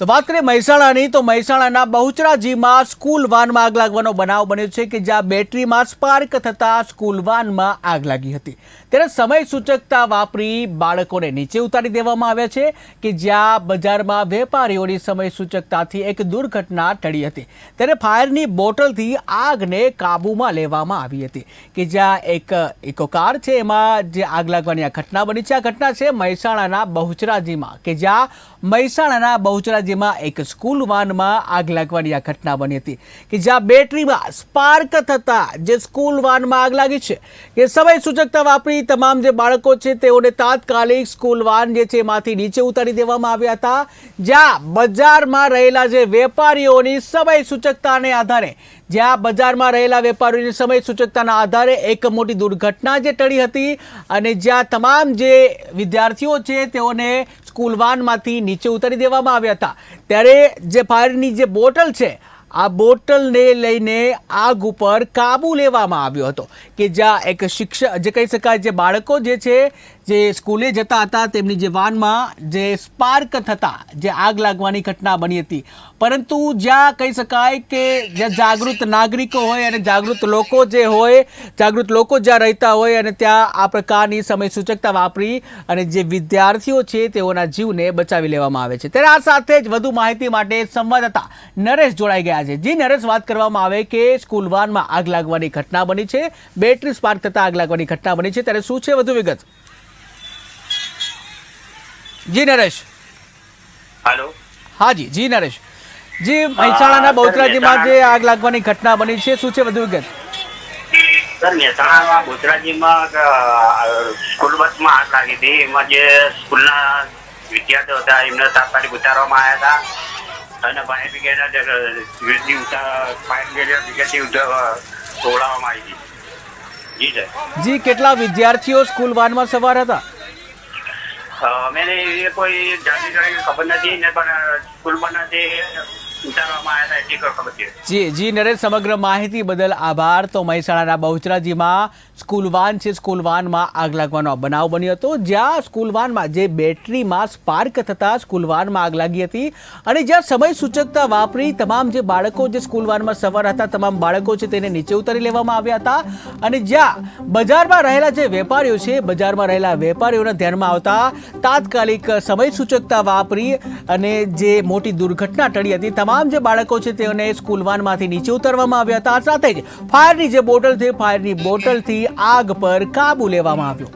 તો વાત કરીએ મહેસાણાની, તો મહેસાણાના બહુચરાજીમાં સ્કૂલ વાનમાં આગ લાગવાનો બનાવ બન્યો છે કે જ્યાં બેટરીમાં સ્પાર્ક થતાં સ્કૂલ વાનમાં આગ લાગી હતી. ત્યારે સમય સૂચકતા વાપરી બાળકોને નીચે ઉતારી દેવામાં આવ્યા છે કે જ્યાં બજારમાં વેપારીઓની સમય સૂચકતાથી એક દુર્ઘટના ટળી હતી. ત્યારે ફાયરની બોટલથી આગને કાબૂમાં લેવામાં આવી હતી કે જ્યાં એક ઇકો કાર છે એમાં જે આગ લાગવાની આ ઘટના બની છે. આ ઘટના છે મહેસાણાના બહુચરાજીમાં કે જ્યાં મહેસાણાના બહુચરાજીમાં એક સ્કૂલ વાનમાં આગ લાગવાની આ ઘટના બની હતી કે જ્યાં બેટરીમાં સ્પાર્ક થતા જે સ્કૂલ વાનમાં આગ લાગી છે કે સમય સૂચકતા વાપરી તમામ જે બાળકો છે તેઓને તાત્કાલિક સ્કૂલ વાન જે છે એમાંથી નીચે ઉતારી દેવામાં આવ્યા હતા, જ્યાં બજારમાં રહેલા જે વેપારીઓની સમય સૂચકતાને આધારે, જ્યાં બજારમાં રહેલા વેપારીઓની સમય સૂચકતાના આધારે એક મોટી દુર્ઘટના જે ટળી હતી અને જ્યાં તમામ જે વિદ્યાર્થીઓ છે તેઓને સ્કૂલ વાનમાંથી નીચે ઉતારી દેવામાં આવ્યા હતા. ત્યારે જે ફાયરની જે બોટલ છે, આ બોટલને લઈને આગ ઉપર કાબુ લેવામાં આવ્યો હતો કે જ્યાં એક શિક્ષક જે કહી શકાય, જે બાળકો જે છે જે સ્કૂલે જતા હતા, તેમની જે વાનમાં જે સ્પાર્ક થતા, જે આગ લાગવાની ઘટના બની હતી. પરંતુ જ્યાં કહી શકાય કે જ્યાં જાગૃત નાગરિકો હોય અને જાગૃત લોકો જે હોય, જાગૃત લોકો જ્યાં રહેતા હોય અને ત્યાં આ પ્રકારની સમય સૂચકતા વાપરી અને જે વિદ્યાર્થીઓ છે તેઓના જીવને બચાવી લેવામાં આવે છે. ત્યારે આ સાથે જ વધુ માહિતી માટે સંવાદદાતા નરેશ જોડાઈ ગયા છે. જી નરેશ, વાત કરવામાં આવે કે સ્કૂલ વાનમાં આગ લાગવાની ઘટના બની છે. બેટરી સ્પાર્ક થતાં આગ લાગવાની ઘટના બની છે. ત્યારે શું છે વધુ વિગત? જી નરેશ. હાલો. હા જી જી નરેશ. જી મહેસાણાના બહુચરાજીમાં જે આગ લાગવાની ઘટના બની છે શું છે વધુ વિગત સર મહેસાણામાં બોચરાજીમાં સ્કૂલ બસમાં આગ લાગી હતી. એમાં જે સ્કૂલના વિદ્યાર્થીઓ હતા એમને તાત્કાલિક ઉતારવામાં આવ્યા હતા. અને ફાયર બ્રિગેડના ઉતાર ફાયર બ્રિગેડ બ્રિગેડથી તોડાવવામાં આવી હતી. જી સર. જી કેટલા વિદ્યાર્થીઓ સ્કૂલ વાનમાં સવાર હતા? એ કોઈ જાણી ખબર નથી ને પણ સ્કૂલમાં બનાવતી જી જી નરેશ સમગ્ર માહિતી બદલ આભાર. તો મહેસાણાના બહુચરાજીમાં સ્કૂલ વાન છે સ્કૂલ વાનમાં આગ લાગવાનો બનાવ બન્યો હતો. જ્યાં સ્કૂલ વાનમાં જે બેટરીમાં સ્પાર્ક થતાં સ્કૂલ વાનમાં આગ લાગી હતી અને જ્યાં સમય સૂચકતા વાપરી તમામ જે બાળકો જે સ્કૂલ વાનમાં સવાર હતા, તમામ બાળકો છે તેને નીચે ઉતારી લેવામાં આવ્યા હતા. અને જ્યાં બજારમાં રહેલા જે વેપારીઓ છે, બજારમાં રહેલા વેપારીઓના ધ્યાનમાં આવતા તાત્કાલિક સમય સૂચકતા વાપરી અને જે મોટી દુર્ઘટના ટળી હતી તમામ જે બાળકો છે તેઓને સ્કૂલ વાનમાંથી નીચે ઉતારવામાં આવ્યા હતા. સાથે જ ફાયરની જે બોટલ છે ફાયરની બોટલથી આગ પર કાબુ લેવામાં આવ્યો.